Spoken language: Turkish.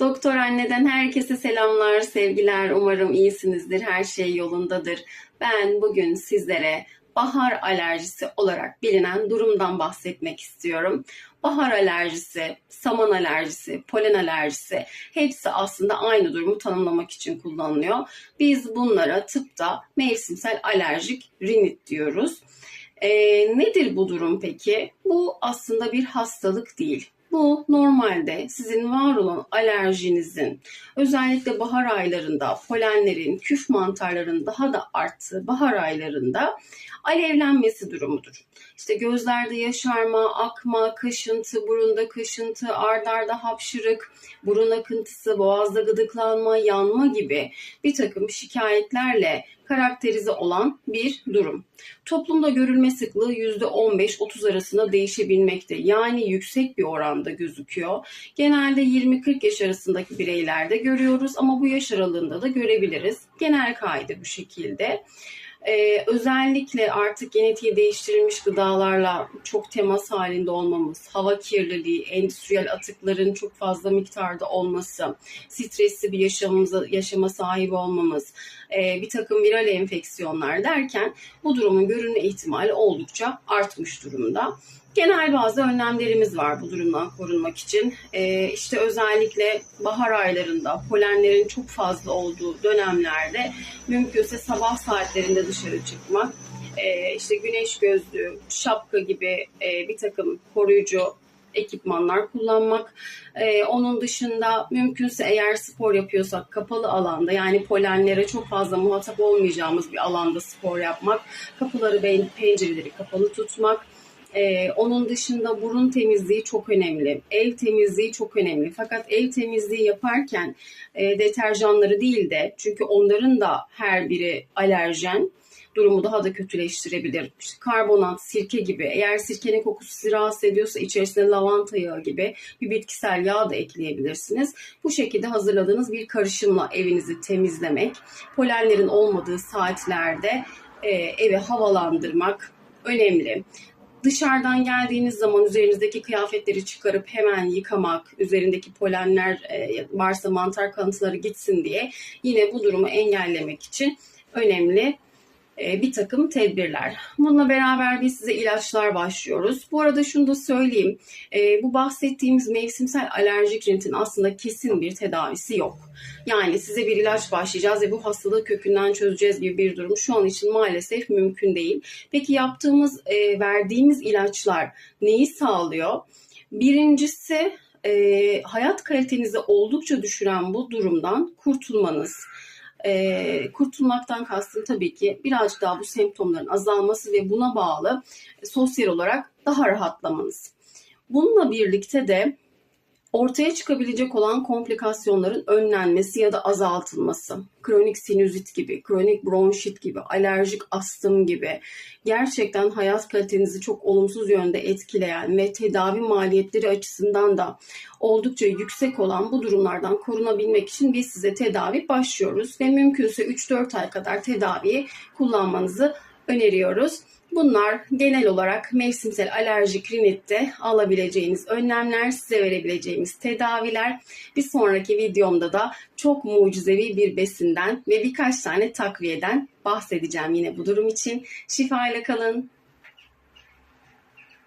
Doktor anneden herkese selamlar, sevgiler. Umarım iyisinizdir, her şey yolundadır. Ben bugün sizlere bahar alerjisi olarak bilinen durumdan bahsetmek istiyorum. Bahar alerjisi, saman alerjisi, polen alerjisi hepsi aslında aynı durumu tanımlamak için kullanılıyor. Biz bunlara tıpta mevsimsel alerjik rinit diyoruz. Ee, nedir bu durum peki? Bu aslında bir hastalık değil. Bu normalde sizin var olan alerjinizin özellikle bahar aylarında polenlerin, küf mantarların daha da arttığı bahar aylarında alevlenmesi durumudur. İşte gözlerde yaşarma, akma, kaşıntı, burunda kaşıntı, ardarda hapşırık, burun akıntısı, boğazda gıdıklanma, yanma gibi bir takım şikayetlerle karakterize olan bir durum. Toplumda görülme sıklığı %15-30 arasında değişebilmekte. Yani yüksek bir oranda gözüküyor. Genelde 20-40 yaş arasındaki bireylerde görüyoruz ama bu yaş aralığında da görebiliriz. Genel kaide bu şekilde. Ee, özellikle artık genetiği değiştirilmiş gıdalarla çok temas halinde olmamız, hava kirliliği, endüstriyel atıkların çok fazla miktarda olması, stresli bir yaşamımıza, yaşama sahip olmamız, e, bir takım viral enfeksiyonlar derken bu durumun görünme ihtimali oldukça artmış durumda. Genel bazı önlemlerimiz var bu durumdan korunmak için. Ee, işte özellikle bahar aylarında polenlerin çok fazla olduğu dönemlerde mümkünse sabah saatlerinde dışarı çıkmak, ee, işte güneş gözlüğü, şapka gibi e, bir takım koruyucu ekipmanlar kullanmak. Ee, onun dışında mümkünse eğer spor yapıyorsak kapalı alanda yani polenlere çok fazla muhatap olmayacağımız bir alanda spor yapmak, kapıları, pencereleri kapalı tutmak. Ee, onun dışında burun temizliği çok önemli. El temizliği çok önemli. Fakat el temizliği yaparken e, deterjanları değil de çünkü onların da her biri alerjen durumu daha da kötüleştirebilir. İşte karbonat, sirke gibi eğer sirkenin kokusu sizi rahatsız ediyorsa içerisine lavanta yağı gibi bir bitkisel yağ da ekleyebilirsiniz. Bu şekilde hazırladığınız bir karışımla evinizi temizlemek, polenlerin olmadığı saatlerde e, evi havalandırmak önemli. Dışarıdan geldiğiniz zaman üzerinizdeki kıyafetleri çıkarıp hemen yıkamak, üzerindeki polenler e, varsa mantar kalıntıları gitsin diye yine bu durumu engellemek için önemli bir takım tedbirler. Bununla beraber biz size ilaçlar başlıyoruz. Bu arada şunu da söyleyeyim. E, bu bahsettiğimiz mevsimsel alerjik rinitin aslında kesin bir tedavisi yok. Yani size bir ilaç başlayacağız ve bu hastalığı kökünden çözeceğiz gibi bir durum şu an için maalesef mümkün değil. Peki yaptığımız, e, verdiğimiz ilaçlar neyi sağlıyor? Birincisi hayat kalitenizi oldukça düşüren bu durumdan kurtulmanız. E, kurtulmaktan kastım tabii ki birazcık daha bu semptomların azalması ve buna bağlı sosyal olarak daha rahatlamanız. Bununla birlikte de ortaya çıkabilecek olan komplikasyonların önlenmesi ya da azaltılması, kronik sinüzit gibi, kronik bronşit gibi, alerjik astım gibi. Gerçekten hayat kalitenizi çok olumsuz yönde etkileyen ve tedavi maliyetleri açısından da oldukça yüksek olan bu durumlardan korunabilmek için biz size tedavi başlıyoruz. Ve mümkünse 3-4 ay kadar tedaviyi kullanmanızı öneriyoruz. Bunlar genel olarak mevsimsel alerjik rinitte alabileceğiniz önlemler, size verebileceğimiz tedaviler. Bir sonraki videomda da çok mucizevi bir besinden ve birkaç tane takviyeden bahsedeceğim yine bu durum için. Şifayla kalın.